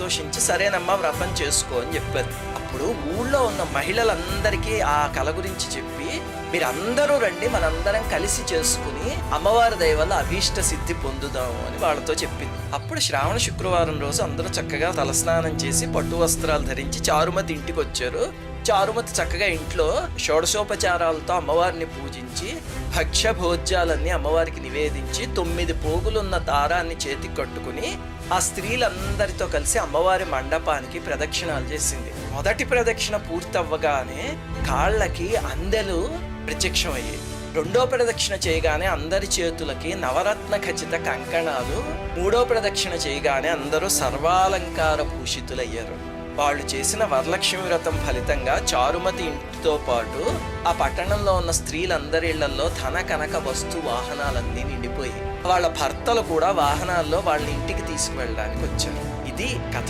సంతోషించి సరేనమ్మా వ్రతం చేసుకో అని చెప్పారు. అప్పుడు ఊళ్ళో ఉన్న మహిళలందరికీ ఆ కళ గురించి చెప్పి మీరందరూ రండి మనందరం కలిసి చేసుకుని అమ్మవారి దయ వల్ల అభీష్ట సిద్ధి పొందుదాము అని వాళ్ళతో చెప్పింది. అప్పుడు శ్రావణ శుక్రవారం రోజు అందరూ చక్కగా తలస్నానం చేసి పట్టు వస్త్రాలు ధరించి చారుమతి ఇంటికి వచ్చారు చారుమతి చక్కగా ఇంట్లో షోడశోపచారాలతో అమ్మవారిని పూజించి భక్ష్య భోజ్యాలన్నీ అమ్మవారికి నివేదించి తొమ్మిది పోగులున్న దారాన్ని చేతికి కట్టుకుని ఆ స్త్రీలందరితో కలిసి అమ్మవారి మండపానికి ప్రదక్షిణాలు చేసింది. మొదటి ప్రదక్షిణ పూర్తవ్వగానే కాళ్ళకి అందెలు ప్రత్యక్షమయ్యాయి. రెండో ప్రదక్షిణ చేయగానే అందరి చేతులకి నవరత్న ఖచ్చిత కంకణాలు. మూడో ప్రదక్షిణ చేయగానే అందరూ సర్వాలంకార భూషితులయ్యారు. వాళ్ళు చేసిన వరలక్ష్మి వ్రతం ఫలితంగా చారుమతి ఇంటితో పాటు ఆ పట్టణంలో ఉన్న స్త్రీలందరి ఇళ్ళలో ధన కనక వస్తు వాహనాలన్నీ నిండిపోయి వాళ్ళ భర్తలు కూడా వాహనాల్లో వాళ్ళ ఇంటికి తీసుకువెళ్ళడానికి వచ్చారు. ఇది కథ.